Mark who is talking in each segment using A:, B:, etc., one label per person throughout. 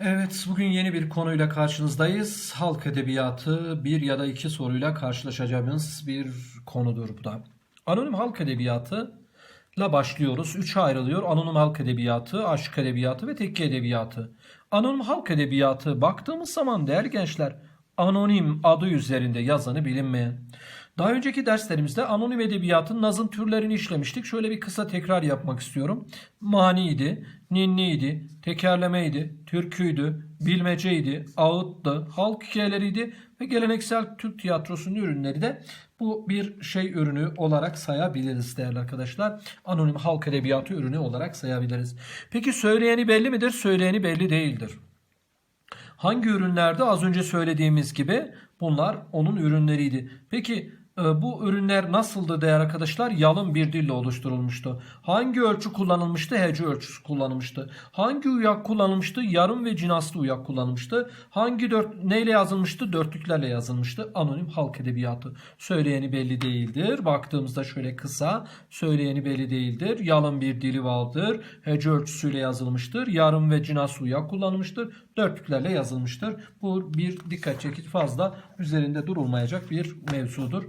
A: Evet, bugün yeni bir konuyla karşınızdayız. Halk edebiyatı bir ya da iki soruyla karşılaşacağımız bir konudur bu da. Anonim halk edebiyatı ile başlıyoruz. Üçe ayrılıyor. Anonim halk edebiyatı, aşk edebiyatı ve tekke edebiyatı. Anonim halk edebiyatı baktığımız zaman değerli gençler, anonim adı üzerinde yazanı bilinmeyen. Daha önceki derslerimizde anonim edebiyatın nazım türlerini işlemiştik. Şöyle bir kısa tekrar yapmak istiyorum. Maniydi, ninniydi, tekerlemeydi, türküydü, bilmeceydi, ağıttı, halk hikayeleriydi ve geleneksel Türk tiyatrosunun ürünleri de bu bir şey ürünü olarak sayabiliriz değerli arkadaşlar. Anonim halk edebiyatı ürünü olarak sayabiliriz. Peki söyleyeni belli midir? Söyleyeni belli değildir. Hangi ürünlerde az önce söylediğimiz gibi bunlar onun ürünleriydi. Peki bu ürünler nasıldı değerli arkadaşlar? Yalın bir dille oluşturulmuştu. Hangi ölçü kullanılmıştı? Hece ölçüsü kullanılmıştı. Hangi uyak kullanılmıştı? Yarım ve cinaslı uyak kullanılmıştı. Hangi dört neyle yazılmıştı? Dörtlüklerle yazılmıştı. Anonim halk edebiyatı. Söyleyeni belli değildir. Baktığımızda şöyle kısa. Söyleyeni belli değildir. Yalın bir dili vardır. Hece ölçüsüyle yazılmıştır. Yarım ve cinaslı uyak kullanılmıştır. Dörtlüklerle yazılmıştır. Bu bir dikkat çekici fazla üzerinde durulmayacak bir mevzudur.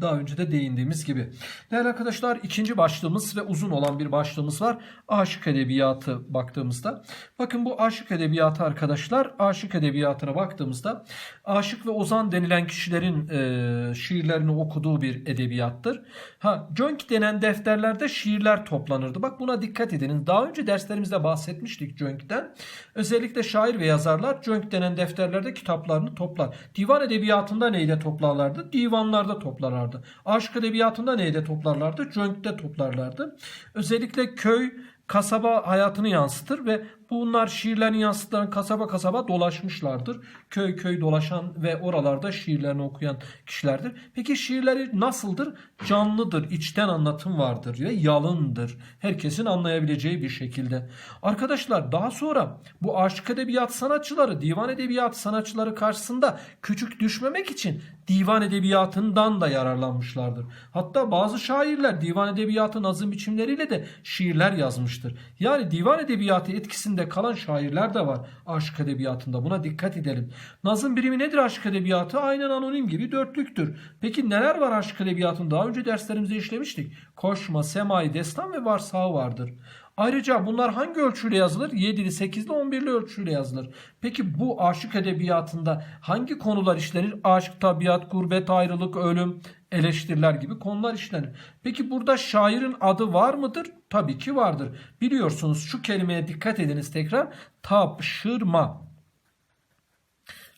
A: Daha önce de değindiğimiz gibi. Değerli arkadaşlar ikinci başlığımız ve uzun olan bir başlığımız var. Aşık edebiyatı baktığımızda. Bakın bu aşık edebiyatı arkadaşlar aşık edebiyatına baktığımızda aşık ve ozan denilen kişilerin e, şiirlerini okuduğu bir edebiyattır. Ha, Jönk denen defterlerde şiirler toplanırdı. Bak buna dikkat edin. Daha önce derslerimizde bahsetmiştik Jönk'ten. Özellikle şair ve yazarlar Jönk denen defterlerde kitaplarını toplar. Divan edebiyatında neyle toplarlardı? Divanlarda toplarlardı. Aşk edebiyatında neyle toplarlardı? Jönk'te toplarlardı. Özellikle köy, kasaba hayatını yansıtır ve bunlar şiirlerini yansıtan kasaba kasaba dolaşmışlardır. Köy köy dolaşan ve oralarda şiirlerini okuyan kişilerdir. Peki şiirleri nasıldır? Canlıdır, içten anlatım vardır ve yalındır. Herkesin anlayabileceği bir şekilde. Arkadaşlar daha sonra bu aşk edebiyat sanatçıları, divan edebiyat sanatçıları karşısında küçük düşmemek için divan edebiyatından da yararlanmışlardır. Hatta bazı şairler divan edebiyatı nazım biçimleriyle de şiirler yazmıştır. Yani divan edebiyatı etkisinde kalan şairler de var aşk edebiyatında. Buna dikkat edelim. Nazım birimi nedir aşk edebiyatı? Aynen anonim gibi dörtlüktür. Peki neler var aşk edebiyatında? Daha önce derslerimizde işlemiştik. Koşma, semai, destan ve varsağı vardır. Ayrıca bunlar hangi ölçüyle yazılır? 7'li, 8'li, 11'li ölçüyle yazılır. Peki bu aşık edebiyatında hangi konular işlenir? Aşk, tabiat, gurbet, ayrılık, ölüm, eleştiriler gibi konular işlenir. Peki burada şairin adı var mıdır? Tabii ki vardır. Biliyorsunuz şu kelimeye dikkat ediniz tekrar. Tapşırma.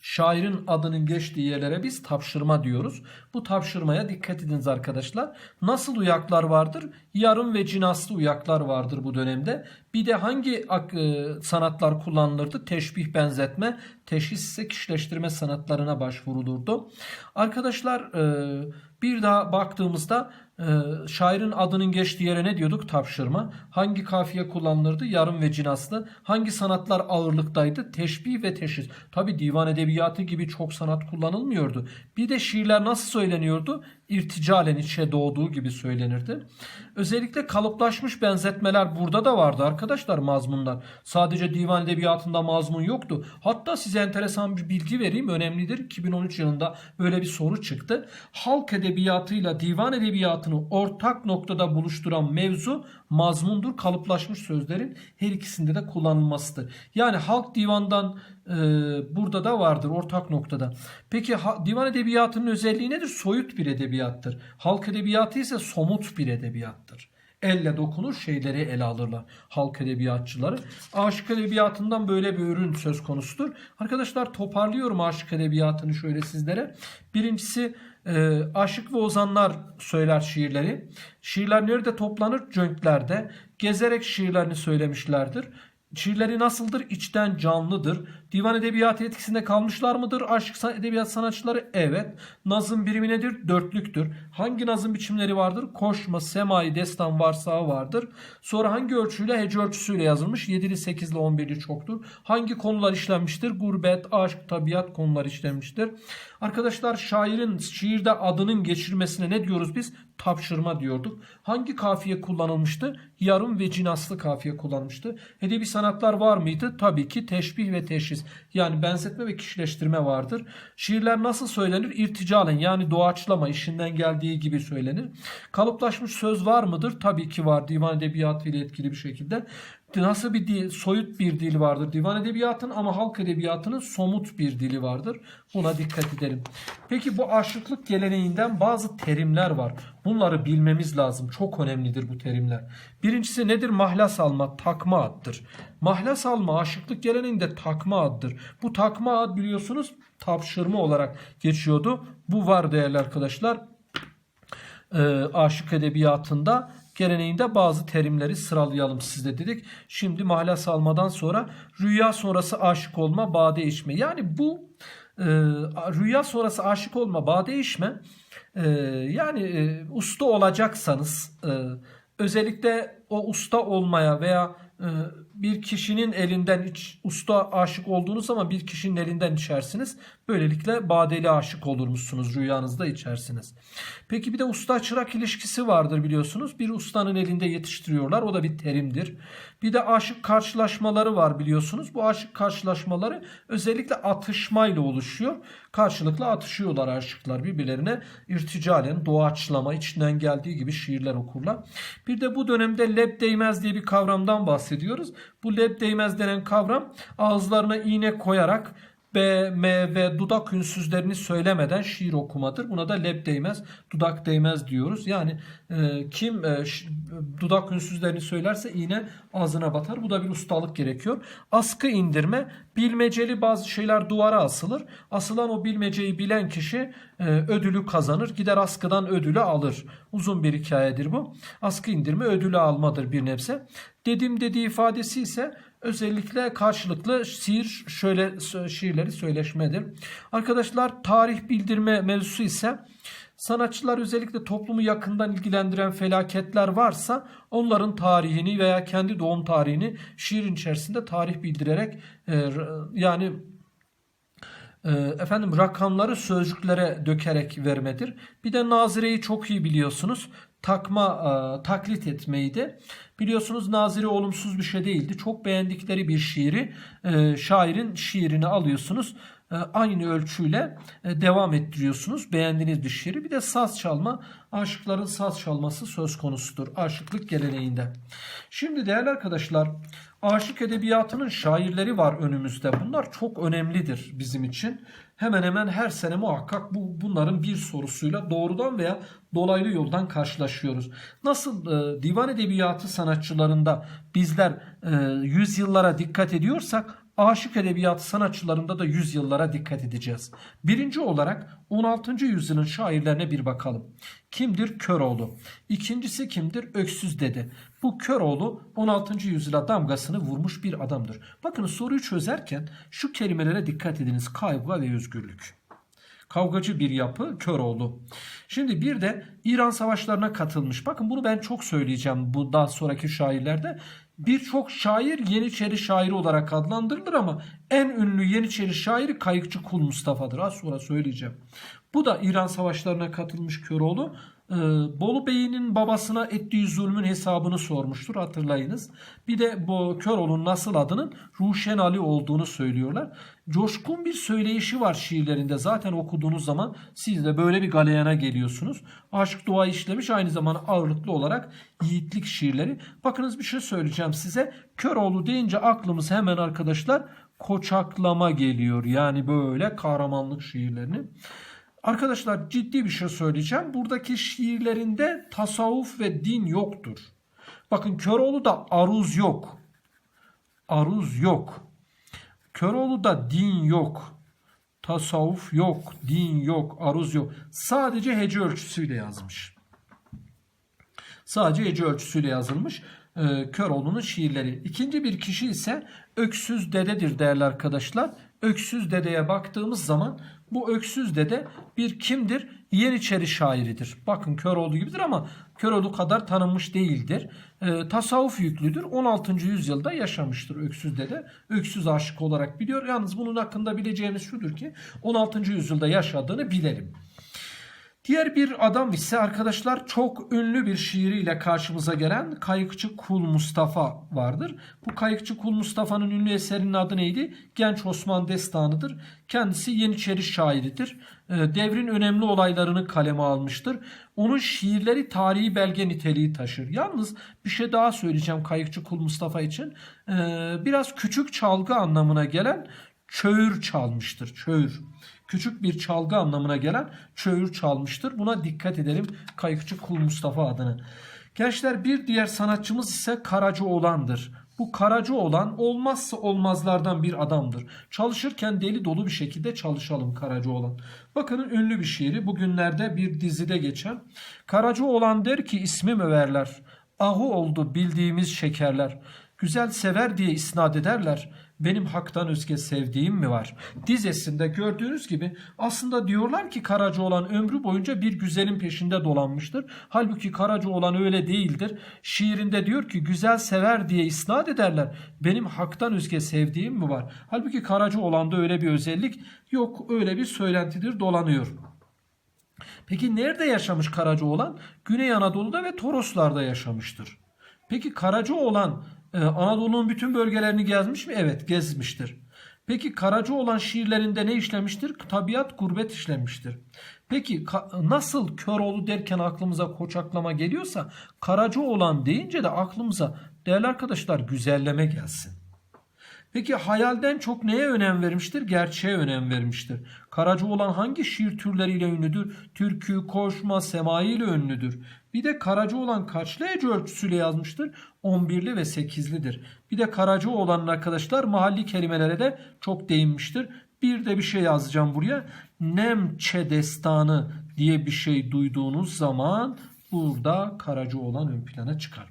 A: Şairin adının geçtiği yerlere biz tapşırma diyoruz. Bu tapşırmaya dikkat ediniz arkadaşlar. Nasıl uyaklar vardır? Yarım ve cinaslı uyaklar vardır bu dönemde. Bir de hangi e, sanatlar kullanılırdı? Teşbih benzetme, teşhis ise kişileştirme sanatlarına başvurulurdu. Arkadaşlar e, bir daha baktığımızda şairin adının geçtiği yere ne diyorduk? Tapşırma. Hangi kafiye kullanılırdı? Yarım ve cinaslı. Hangi sanatlar ağırlıktaydı? Teşbih ve teşhis. Tabi divan edebiyatı gibi çok sanat kullanılmıyordu. Bir de şiirler nasıl söyleniyordu? İrticalen içe doğduğu gibi söylenirdi. Özellikle kalıplaşmış benzetmeler burada da vardı arkadaşlar mazmunlar. Sadece divan edebiyatında mazmun yoktu. Hatta size enteresan bir bilgi vereyim önemlidir. 2013 yılında böyle bir soru çıktı. Halk edebiyatıyla divan edebiyatını ortak noktada buluşturan mevzu mazmundur. Kalıplaşmış sözlerin her ikisinde de kullanılmasıdır. Yani halk divandan e, burada da vardır ortak noktada. Peki ha, divan edebiyatının özelliği nedir? Soyut bir edebiyattır. Halk edebiyatı ise somut bir edebiyattır. Elle dokunur şeyleri ele alırlar halk edebiyatçıları. Aşık edebiyatından böyle bir ürün söz konusudur. Arkadaşlar toparlıyorum aşık edebiyatını şöyle sizlere. Birincisi e, aşık ve ozanlar söyler şiirleri. Şiirler nerede toplanır? Cönklerde. Gezerek şiirlerini söylemişlerdir. Şiirleri nasıldır? İçten canlıdır. Divan edebiyatı etkisinde kalmışlar mıdır? Aşk edebiyat sanatçıları? Evet. Nazım birimi nedir? Dörtlüktür. Hangi nazım biçimleri vardır? Koşma, semai, destan, varsağı vardır. Sonra hangi ölçüyle? Hece ölçüsüyle yazılmış. 7'li, 8'li, 11'li çoktur. Hangi konular işlenmiştir? Gurbet, aşk, tabiat konular işlenmiştir. Arkadaşlar şairin şiirde adının geçirmesine ne diyoruz biz? Tapşırma diyorduk. Hangi kafiye kullanılmıştı? Yarım ve cinaslı kafiye kullanmıştı. Edebi sanatlar var mıydı? Tabii ki teşbih ve teşhis. Yani benzetme ve kişileştirme vardır. Şiirler nasıl söylenir? İrticalen yani doğaçlama işinden geldiği gibi söylenir. Kalıplaşmış söz var mıdır? Tabii ki var. Divan edebiyatı ile etkili bir şekilde. Nasıl bir dil, soyut bir dil vardır divan edebiyatının ama halk edebiyatının somut bir dili vardır. Buna dikkat edelim. Peki bu aşıklık geleneğinden bazı terimler var. Bunları bilmemiz lazım. Çok önemlidir bu terimler. Birincisi nedir? Mahlas alma, takma addır. Mahlas alma aşıklık geleneğinde takma addır. Bu takma ad biliyorsunuz tapşırma olarak geçiyordu. Bu var değerli arkadaşlar. Ee, aşık edebiyatında geleneğinde bazı terimleri sıralayalım sizde dedik. Şimdi mahlas almadan sonra rüya sonrası aşık olma, bade içme. Yani bu e, rüya sonrası aşık olma, bade içme e, yani e, usta olacaksanız e, özellikle o usta olmaya veya e, bir kişinin elinden iç, usta aşık olduğunuz zaman bir kişinin elinden içersiniz. Böylelikle badeli aşık olurmuşsunuz. Rüyanızda içersiniz. Peki bir de usta çırak ilişkisi vardır biliyorsunuz. Bir ustanın elinde yetiştiriyorlar. O da bir terimdir. Bir de aşık karşılaşmaları var biliyorsunuz. Bu aşık karşılaşmaları özellikle atışmayla oluşuyor. Karşılıklı atışıyorlar aşıklar birbirlerine. irticalen doğaçlama içinden geldiği gibi şiirler okurlar. Bir de bu dönemde leb değmez diye bir kavramdan bahsediyoruz. Bu leb değmez denen kavram ağızlarına iğne koyarak B, M ve dudak ünsüzlerini söylemeden şiir okumadır. Buna da leb değmez, dudak değmez diyoruz. Yani e, kim e, dudak ünsüzlerini söylerse iğne ağzına batar. Bu da bir ustalık gerekiyor. Askı indirme, bilmeceli bazı şeyler duvara asılır. Asılan o bilmeceyi bilen kişi e, ödülü kazanır. Gider askıdan ödülü alır. Uzun bir hikayedir bu. Askı indirme ödülü almadır bir nebze. Dedim dediği ifadesi ise özellikle karşılıklı şiir şöyle şiirleri söyleşmedir. Arkadaşlar tarih bildirme mevzusu ise sanatçılar özellikle toplumu yakından ilgilendiren felaketler varsa onların tarihini veya kendi doğum tarihini şiirin içerisinde tarih bildirerek e, yani e, efendim rakamları sözcüklere dökerek vermedir. Bir de nazireyi çok iyi biliyorsunuz. Takma, e, taklit etmeydi. Biliyorsunuz nazire olumsuz bir şey değildi. Çok beğendikleri bir şiiri, e, şairin şiirini alıyorsunuz. E, aynı ölçüyle e, devam ettiriyorsunuz. Beğendiğiniz bir. Bir de saz çalma. Aşıkların saz çalması söz konusudur. Aşıklık geleneğinde. Şimdi değerli arkadaşlar aşık edebiyatının şairleri var önümüzde. Bunlar çok önemlidir bizim için. Hemen hemen her sene muhakkak bu bunların bir sorusuyla doğrudan veya dolaylı yoldan karşılaşıyoruz. Nasıl e, divan edebiyatı sanatçılarında bizler e, yüzyıllara dikkat ediyorsak aşık edebiyatı sanatçılarında da yüzyıllara dikkat edeceğiz. Birinci olarak 16. yüzyılın şairlerine bir bakalım. Kimdir? Köroğlu. İkincisi kimdir? Öksüz Dede. Bu Köroğlu 16. yüzyıla damgasını vurmuş bir adamdır. Bakın soruyu çözerken şu kelimelere dikkat ediniz. Kavga ve özgürlük. Kavgacı bir yapı Köroğlu. Şimdi bir de İran savaşlarına katılmış. Bakın bunu ben çok söyleyeceğim bu daha sonraki şairlerde. Birçok şair Yeniçeri şairi olarak adlandırılır ama en ünlü Yeniçeri şairi Kayıkçı Kul Mustafa'dır. Az sonra söyleyeceğim. Bu da İran savaşlarına katılmış Köroğlu. Ee, Bolu Bey'in babasına ettiği zulmün hesabını sormuştur hatırlayınız. Bir de bu Köroğlu'nun nasıl adının Ruşen Ali olduğunu söylüyorlar. Coşkun bir söyleyişi var şiirlerinde. Zaten okuduğunuz zaman siz de böyle bir galeyana geliyorsunuz. Aşk dua işlemiş aynı zamanda ağırlıklı olarak yiğitlik şiirleri. Bakınız bir şey söyleyeceğim size. Köroğlu deyince aklımız hemen arkadaşlar koçaklama geliyor. Yani böyle kahramanlık şiirlerini. Arkadaşlar ciddi bir şey söyleyeceğim. Buradaki şiirlerinde tasavvuf ve din yoktur. Bakın Köroğlu'da aruz yok. Aruz yok. Köroğlu'da din yok. Tasavvuf yok, din yok, aruz yok. Sadece hece ölçüsüyle yazmış. Sadece hece ölçüsüyle yazılmış e, Köroğlu'nun şiirleri. İkinci bir kişi ise Öksüz Dede'dir değerli arkadaşlar. Öksüz Dede'ye baktığımız zaman bu Öksüz Dede bir kimdir? Yeniçeri şairidir. Bakın Köroğlu gibidir ama Köroğlu kadar tanınmış değildir. E, tasavvuf yüklüdür. 16. yüzyılda yaşamıştır Öksüz Dede. Öksüz aşık olarak biliyor. Yalnız bunun hakkında bileceğimiz şudur ki 16. yüzyılda yaşadığını bilelim. Diğer bir adam ise arkadaşlar çok ünlü bir şiiriyle karşımıza gelen Kayıkçı Kul Mustafa vardır. Bu Kayıkçı Kul Mustafa'nın ünlü eserinin adı neydi? Genç Osman Destanı'dır. Kendisi Yeniçeri şairidir. Ee, Devrin önemli olaylarını kaleme almıştır. Onun şiirleri tarihi belge niteliği taşır. Yalnız bir şey daha söyleyeceğim Kayıkçı Kul Mustafa için. Ee, Biraz küçük çalgı anlamına gelen çöğür çalmıştır. Çöğür. Küçük bir çalgı anlamına gelen çöğür çalmıştır. Buna dikkat edelim Kayıkçı Kul Mustafa adını. Gençler bir diğer sanatçımız ise Karacaoğlan'dır. Bu Karacaoğlan olmazsa olmazlardan bir adamdır. Çalışırken deli dolu bir şekilde çalışalım Karacaoğlan. Bakın ünlü bir şiiri bugünlerde bir dizide geçen. Karacaoğlan der ki ismim överler. Ahu oldu bildiğimiz şekerler. Güzel sever diye isnat ederler. Benim haktan özge sevdiğim mi var? Dizesinde gördüğünüz gibi aslında diyorlar ki Karacaoğlan ömrü boyunca bir güzelin peşinde dolanmıştır. Halbuki Karacaoğlan öyle değildir. Şiirinde diyor ki güzel sever diye isnat ederler. Benim haktan özge sevdiğim mi var? Halbuki Karacaoğlan'da öyle bir özellik yok. Öyle bir söylentidir dolanıyor. Peki nerede yaşamış Karacaoğlan? Güney Anadolu'da ve Toroslar'da yaşamıştır. Peki Karacaoğlan e, Anadolu'nun bütün bölgelerini gezmiş mi? Evet gezmiştir. Peki Karacaoğlan şiirlerinde ne işlemiştir? Tabiat, gurbet işlemiştir. Peki nasıl Köroğlu derken aklımıza koçaklama geliyorsa Karacaoğlan deyince de aklımıza değerli arkadaşlar güzelleme gelsin. Peki hayalden çok neye önem vermiştir? Gerçeğe önem vermiştir. Karacaoğlan hangi şiir türleriyle ünlüdür? Türkü, koşma, semai ile ünlüdür. Bir de Karacaoğlan kaçlı hece ölçüsüyle yazmıştır? 11'li ve 8'lidir. Bir de Karacaoğlan'ın arkadaşlar mahalli kelimelere de çok değinmiştir. Bir de bir şey yazacağım buraya. Nemçe destanı diye bir şey duyduğunuz zaman burada Karacaoğlan ön plana çıkar.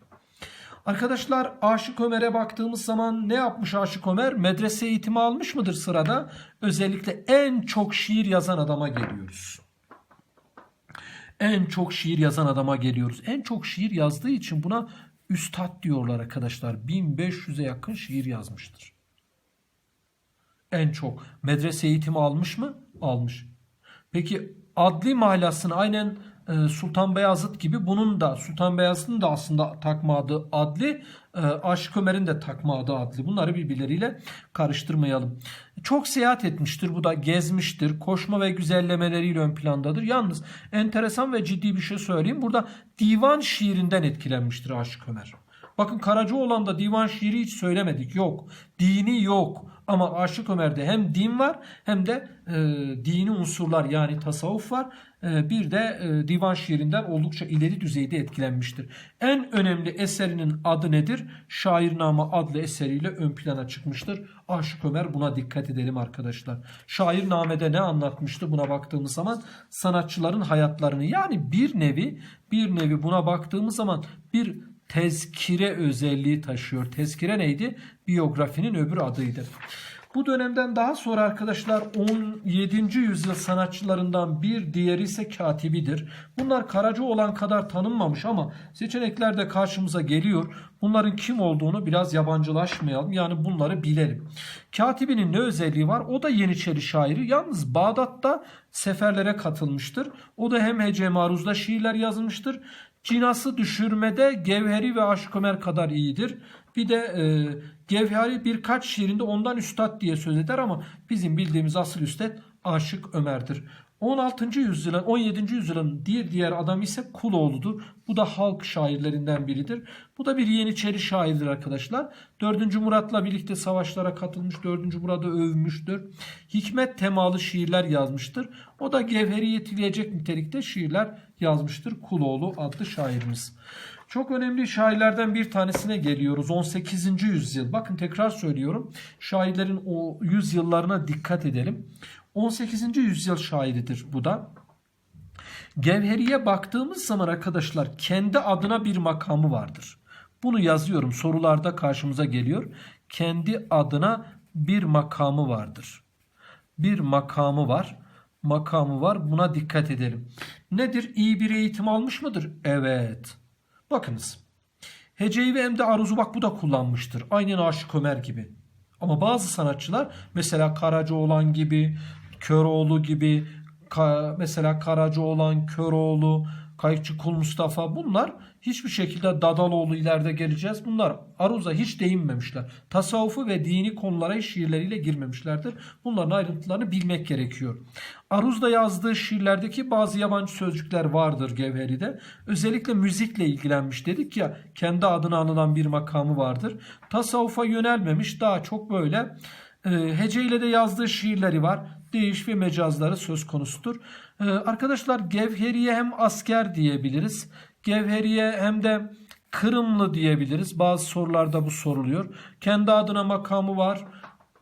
A: Arkadaşlar Aşık Ömer'e baktığımız zaman ne yapmış Aşık Ömer? Medrese eğitimi almış mıdır sırada? Özellikle en çok şiir yazan adama geliyoruz. En çok şiir yazan adama geliyoruz. En çok şiir yazdığı için buna üstad diyorlar arkadaşlar. 1500'e yakın şiir yazmıştır. En çok. Medrese eğitimi almış mı? Almış. Peki adli mahlasını aynen e, Sultan Beyazıt gibi bunun da Sultan Beyazıt'ın da aslında takma adı adli, Aşık Ömer'in de takma adı adli. Bunları birbirleriyle karıştırmayalım. Çok seyahat etmiştir. Bu da gezmiştir. Koşma ve güzellemeleriyle ön plandadır. Yalnız enteresan ve ciddi bir şey söyleyeyim. Burada divan şiirinden etkilenmiştir Aşık Ömer. Bakın Karacaoğlan'da divan şiiri hiç söylemedik. Yok. Dini yok. Ama Aşık Ömer'de hem din var hem de e, dini unsurlar yani tasavvuf var. E, bir de e, divan şiirinden oldukça ileri düzeyde etkilenmiştir. En önemli eserinin adı nedir? Şairname adlı eseriyle ön plana çıkmıştır. Aşık Ömer buna dikkat edelim arkadaşlar. Şairname'de ne anlatmıştı buna baktığımız zaman? Sanatçıların hayatlarını yani bir nevi bir nevi buna baktığımız zaman bir tezkire özelliği taşıyor. Tezkire neydi? Biyografinin öbür adıydı. Bu dönemden daha sonra arkadaşlar 17. yüzyıl sanatçılarından bir diğeri ise katibidir. Bunlar Karacaoğlan kadar tanınmamış ama seçeneklerde karşımıza geliyor. Bunların kim olduğunu biraz yabancılaşmayalım. Yani bunları bilelim. Katibinin ne özelliği var? O da Yeniçeri şairi. Yalnız Bağdat'ta seferlere katılmıştır. O da hem hece maruzda şiirler yazmıştır. Cinası düşürmede Gevheri ve Aşık Ömer kadar iyidir. Bir de e, Gevheri birkaç şiirinde ondan üstad diye söz eder ama bizim bildiğimiz asıl üstad Aşık Ömer'dir. 16. yüzyılın 17. yüzyılın diğer diğer adam ise Kuloğlu'dur. Bu da halk şairlerinden biridir. Bu da bir Yeniçeri şairdir arkadaşlar. 4. Murat'la birlikte savaşlara katılmış. 4. Murat'ı övmüştür. Hikmet temalı şiirler yazmıştır. O da Gevheri'yi etkileyecek nitelikte şiirler yazmıştır. Kuloğlu adlı şairimiz. Çok önemli şairlerden bir tanesine geliyoruz. 18. yüzyıl. Bakın tekrar söylüyorum. Şairlerin o yüzyıllarına dikkat edelim. 18. yüzyıl şairidir bu da. Gevheri'ye baktığımız zaman arkadaşlar kendi adına bir makamı vardır. Bunu yazıyorum sorularda karşımıza geliyor. Kendi adına bir makamı vardır. Bir makamı var. Makamı var. Buna dikkat edelim. Nedir? İyi bir eğitim almış mıdır? Evet. Bakınız. Heceyi ve emde aruzu bak bu da kullanmıştır. Aynen Aşık Ömer gibi. Ama bazı sanatçılar mesela Karacaoğlan gibi, Köroğlu gibi, Ka- mesela Karacaoğlan, Köroğlu, Kayıkçı Kul Mustafa bunlar hiçbir şekilde Dadaloğlu ileride geleceğiz. Bunlar Aruz'a hiç değinmemişler. Tasavvufu ve dini konulara şiirleriyle girmemişlerdir. Bunların ayrıntılarını bilmek gerekiyor. Aruz'da yazdığı şiirlerdeki bazı yabancı sözcükler vardır Gevheri'de. Özellikle müzikle ilgilenmiş dedik ya kendi adına anılan bir makamı vardır. Tasavvufa yönelmemiş daha çok böyle e, heceyle de yazdığı şiirleri var. Değiş ve mecazları söz konusudur. E, arkadaşlar Gevheri'ye hem asker diyebiliriz. Gevheri'ye hem de Kırımlı diyebiliriz. Bazı sorularda bu soruluyor. Kendi adına makamı var.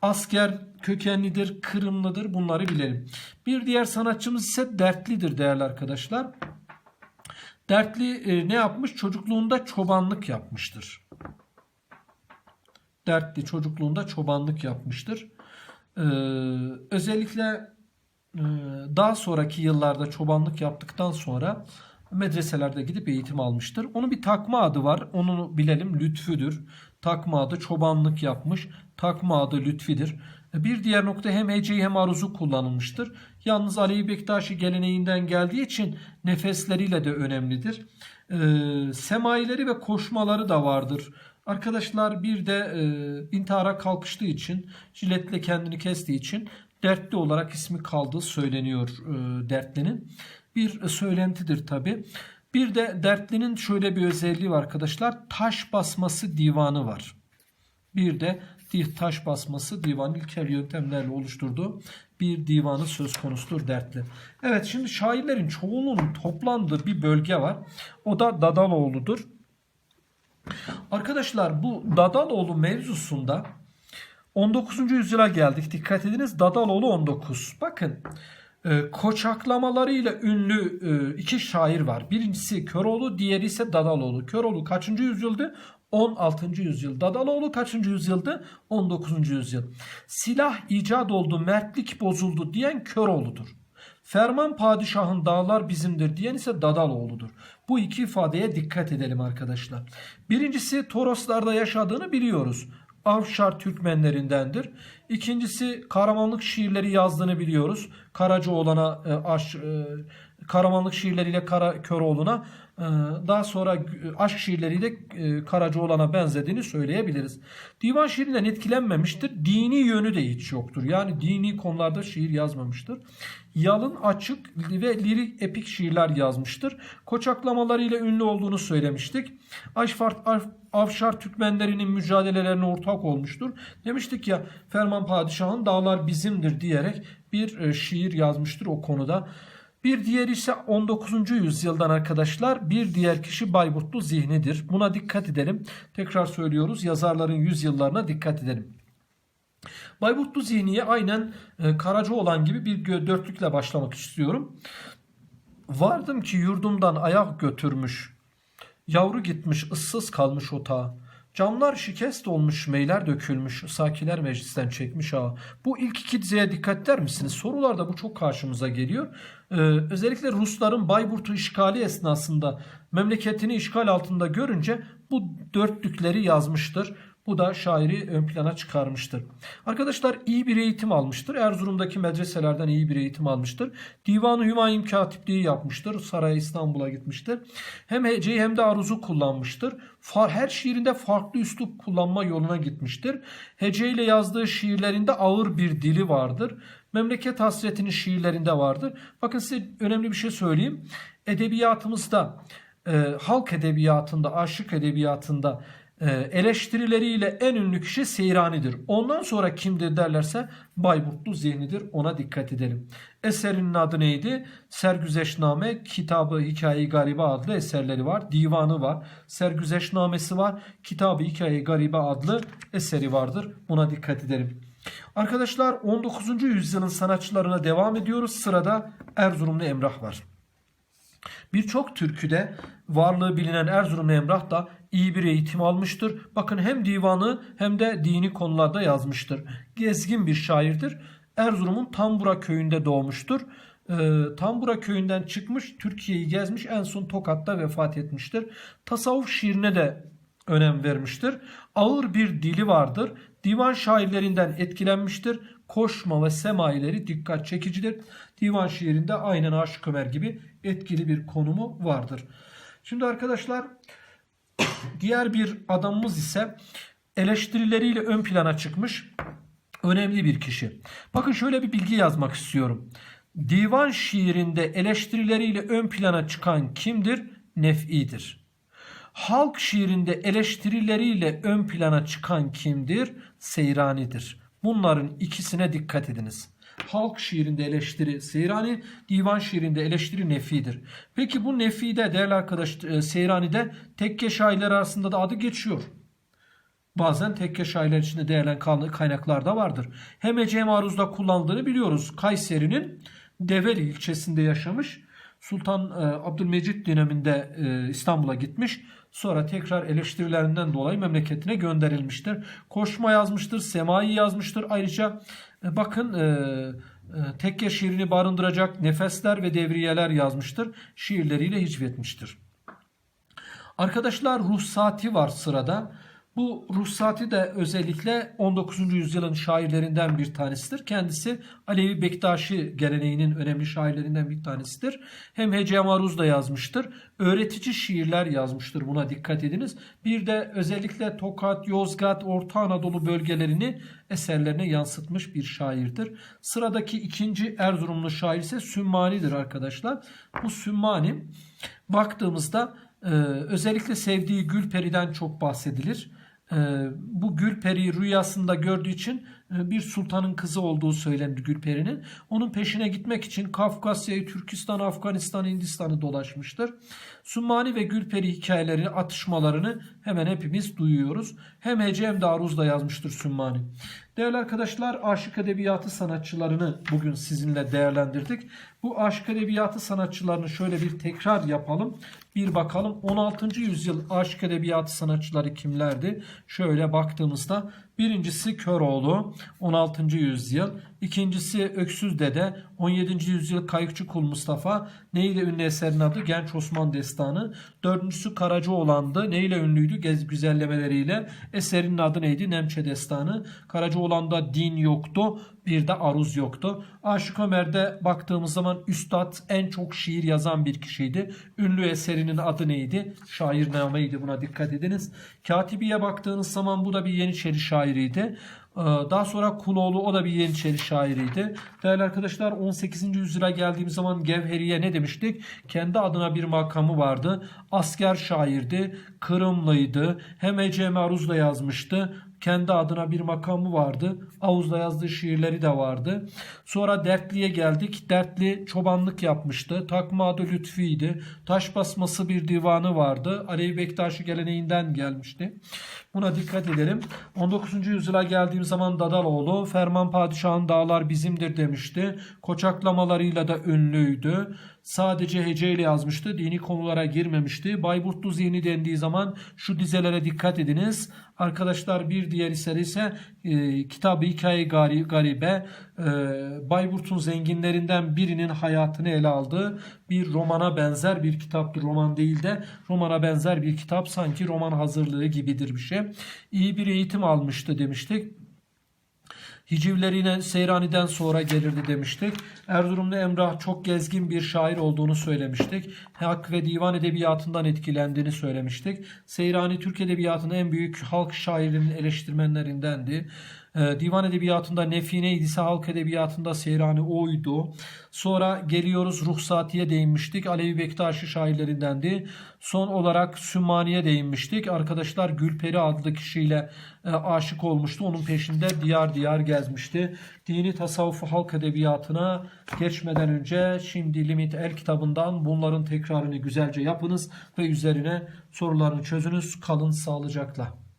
A: Asker kökenlidir, Kırımlıdır. Bunları bilelim. Bir diğer sanatçımız ise Dertlidir değerli arkadaşlar. Dertli e, ne yapmış? Çocukluğunda çobanlık yapmıştır. Dertli çocukluğunda çobanlık yapmıştır. Ee, özellikle e, daha sonraki yıllarda çobanlık yaptıktan sonra medreselerde gidip eğitim almıştır. Onun bir takma adı var. Onu bilelim. Lütfüdür. Takma adı çobanlık yapmış. Takma adı Lütfidir. Bir diğer nokta hem heceyi hem aruzu kullanılmıştır. Yalnız Alevi Bektaşi geleneğinden geldiği için nefesleriyle de önemlidir. Ee, semaileri ve koşmaları da vardır. Arkadaşlar bir de e, intihara kalkıştığı için, jiletle kendini kestiği için dertli olarak ismi kaldığı söyleniyor e, dertlinin. Bir söylentidir tabi. Bir de dertlinin şöyle bir özelliği var arkadaşlar. Taş basması divanı var. Bir de taş basması divan ilkel yöntemlerle oluşturduğu bir divanı söz konusudur dertli. Evet şimdi şairlerin çoğunluğunun toplandığı bir bölge var. O da Dadaloğlu'dur. Arkadaşlar bu Dadaloğlu mevzusunda 19. yüzyıla geldik. Dikkat ediniz Dadaloğlu 19. Bakın e, koçaklamalarıyla ünlü e, iki şair var. Birincisi Köroğlu, diğeri ise Dadaloğlu. Köroğlu kaçıncı yüzyıldı? 16. yüzyıl. Dadaloğlu kaçıncı yüzyıldı? 19. yüzyıl. Silah icat oldu, mertlik bozuldu diyen Köroğlu'dur. Ferman padişahın dağlar bizimdir diyen ise Dadaloğlu'dur. Bu iki ifadeye dikkat edelim arkadaşlar. Birincisi Toroslarda yaşadığını biliyoruz. Avşar Türkmenlerindendir. İkincisi kahramanlık şiirleri yazdığını biliyoruz. Karacaoğlan'a e, aş, e, kahramanlık şiirleriyle Kara Köroğlu'na daha sonra aşk şiirleriyle e, Karacaoğlan'a benzediğini söyleyebiliriz. Divan şiirinden etkilenmemiştir. Dini yönü de hiç yoktur. Yani dini konularda şiir yazmamıştır. Yalın, açık ve lirik epik şiirler yazmıştır. Koçaklamalarıyla ünlü olduğunu söylemiştik. Aşfar, Avşar Türkmenlerinin mücadelelerine ortak olmuştur. Demiştik ya Ferman Padişah'ın dağlar bizimdir diyerek bir e, şiir yazmıştır o konuda. Bir diğer ise 19. yüzyıldan arkadaşlar bir diğer kişi Bayburtlu Zihni'dir. Buna dikkat edelim. Tekrar söylüyoruz yazarların yüzyıllarına dikkat edelim. Bayburtlu Zihni'ye aynen e, Karacaoğlan gibi bir dörtlükle başlamak istiyorum. Vardım ki yurdumdan ayak götürmüş. Yavru gitmiş ıssız kalmış otağa. Camlar şikest olmuş, meyler dökülmüş, sakiler meclisten çekmiş ha. Bu ilk iki dizeye dikkat eder misiniz? Sorularda bu çok karşımıza geliyor. Ee, özellikle Rusların Bayburt'u işgali esnasında memleketini işgal altında görünce bu dörtlükleri yazmıştır. Bu da şairi ön plana çıkarmıştır. Arkadaşlar iyi bir eğitim almıştır. Erzurum'daki medreselerden iyi bir eğitim almıştır. Divan-ı Hümayun katipliği yapmıştır. Saraya İstanbul'a gitmiştir. Hem heceyi hem de aruzu kullanmıştır. Her şiirinde farklı üslup kullanma yoluna gitmiştir. Heceyle yazdığı şiirlerinde ağır bir dili vardır. Memleket hasretinin şiirlerinde vardır. Bakın size önemli bir şey söyleyeyim. Edebiyatımızda, e, halk edebiyatında, aşık edebiyatında eleştirileriyle en ünlü kişi Seyrani'dir. Ondan sonra kimdir derlerse Bayburtlu Zihni'dir. Ona dikkat edelim. Eserinin adı neydi? Sergüzeşname, kitabı Hikaye-i Garibe adlı eserleri var. Divanı var. Sergüzeşnamesi var. Kitabı Hikaye-i Garibe adlı eseri vardır. Buna dikkat edelim. Arkadaşlar 19. yüzyılın sanatçılarına devam ediyoruz. Sırada Erzurumlu Emrah var. Birçok türküde varlığı bilinen Erzurumlu Emrah da iyi bir eğitim almıştır. Bakın hem divanı hem de dini konularda yazmıştır. Gezgin bir şairdir. Erzurum'un Tambura köyünde doğmuştur. Ee, Tambura köyünden çıkmış, Türkiye'yi gezmiş, en son Tokat'ta vefat etmiştir. Tasavvuf şiirine de önem vermiştir. Ağır bir dili vardır. Divan şairlerinden etkilenmiştir. Koşma ve semaileri dikkat çekicidir. Divan şiirinde aynen Aşık Ömer gibi etkili bir konumu vardır. Şimdi arkadaşlar diğer bir adamımız ise eleştirileriyle ön plana çıkmış önemli bir kişi. Bakın şöyle bir bilgi yazmak istiyorum. Divan şiirinde eleştirileriyle ön plana çıkan kimdir? Nef'idir. Halk şiirinde eleştirileriyle ön plana çıkan kimdir? Seyrani'dir. Bunların ikisine dikkat ediniz. Halk şiirinde eleştiri Seyrani, divan şiirinde eleştiri Nefi'dir. Peki bu Nefi'de değerli arkadaş e, Seyrani'de tekke şairler arasında da adı geçiyor. Bazen tekke şairler içinde değerlen kaynaklar da vardır. Hem Ece Maruz'da kullandığını biliyoruz. Kayseri'nin Develi ilçesinde yaşamış. Sultan e, Abdülmecit döneminde e, İstanbul'a gitmiş. Sonra tekrar eleştirilerinden dolayı memleketine gönderilmiştir. Koşma yazmıştır, Semai yazmıştır. Ayrıca e, bakın e, e, tekke şiirini barındıracak nefesler ve devriyeler yazmıştır. Şiirleriyle hicvetmiştir. Arkadaşlar ruhsati var sırada. Bu ruhsati de özellikle 19. yüzyılın şairlerinden bir tanesidir. Kendisi Alevi Bektaşi geleneğinin önemli şairlerinden bir tanesidir. Hem Hece Maruz da yazmıştır. Öğretici şiirler yazmıştır. Buna dikkat ediniz. Bir de özellikle Tokat, Yozgat, Orta Anadolu bölgelerini eserlerine yansıtmış bir şairdir. Sıradaki ikinci Erzurumlu şair ise Sümmani'dir arkadaşlar. Bu Sümmani baktığımızda özellikle sevdiği Gülperi'den çok bahsedilir. Ee, bu Gülperi'yi rüyasında gördüğü için e, bir sultanın kızı olduğu söylendi Gülperi'nin. Onun peşine gitmek için Kafkasya'yı, Türkistan, Afganistan, Hindistan'ı dolaşmıştır. Sümmani ve Gülperi hikayeleri, atışmalarını hemen hepimiz duyuyoruz. Hem Hece hem de Aruz'da yazmıştır Sümmani. Değerli arkadaşlar aşık edebiyatı sanatçılarını bugün sizinle değerlendirdik. Bu aşık edebiyatı sanatçılarını şöyle bir tekrar yapalım. Bir bakalım 16. yüzyıl aşık edebiyatı sanatçıları kimlerdi? Şöyle baktığımızda birincisi Köroğlu 16. yüzyıl, ikincisi Öksüz Dede 17. yüzyıl Kayıkçı Kul Mustafa neyle ünlü eserin adı Genç Osman Destanı, dördüncüsü Karacaoğlan'dı neyle ünlüydü Gez güzellemeleriyle eserinin adı neydi Nemçe Destanı, Karacaoğlan'da din yoktu bir de aruz yoktu. Aşık Ömer'de baktığımız zaman Üstad en çok şiir yazan bir kişiydi. Ünlü eserinin adı neydi? Şairnameydi buna dikkat ediniz. Katibiye baktığınız zaman bu da bir Yeniçeri şairiydi. Ee, daha sonra Kuloğlu o da bir Yeniçeri şairiydi. Değerli arkadaşlar 18. yüzyıla geldiğimiz zaman Gevheriye ne demiştik? Kendi adına bir makamı vardı. Asker şairdi. Kırımlıydı. Hem Ece Maruz'da yazmıştı kendi adına bir makamı vardı. Avuz'da yazdığı şiirleri de vardı. Sonra Dertli'ye geldik. Dertli çobanlık yapmıştı. Takma adı Lütfi'ydi. Taş basması bir divanı vardı. Alevi Bektaşi geleneğinden gelmişti. Buna dikkat edelim. 19. yüzyıla geldiğim zaman Dadaloğlu Ferman Padişah'ın dağlar bizimdir demişti. Koçaklamalarıyla da ünlüydü. Sadece heceyle yazmıştı. Dini konulara girmemişti. Bayburtlu zihni dendiği zaman şu dizelere dikkat ediniz. Arkadaşlar bir diğer eseri ise e, Kitabı Hikaye Garibe e, Bayburt'un zenginlerinden birinin hayatını ele aldığı bir romana benzer bir kitaptır. Roman değil de romana benzer bir kitap sanki roman hazırlığı gibidir bir şey. İyi bir eğitim almıştı demiştik. Hicivlerine Seyrani'den sonra gelirdi demiştik. Erzurumlu Emrah çok gezgin bir şair olduğunu söylemiştik. Hak ve divan edebiyatından etkilendiğini söylemiştik. Seyrani Türk edebiyatının en büyük halk şairinin eleştirmenlerindendi. Ee, divan edebiyatında Nefine İdisi halk edebiyatında Seyrani oydu. Sonra geliyoruz Ruhsati'ye değinmiştik. Alevi Bektaşi şairlerindendi. Son olarak Sümmani'ye değinmiştik. Arkadaşlar Gülperi adlı kişiyle e, aşık olmuştu. Onun peşinde diyar diyar gezmişti. Dini tasavvufu halk edebiyatına geçmeden önce şimdi Limit El kitabından bunların tekrarını güzelce yapınız ve üzerine sorularını çözünüz. Kalın sağlıcakla.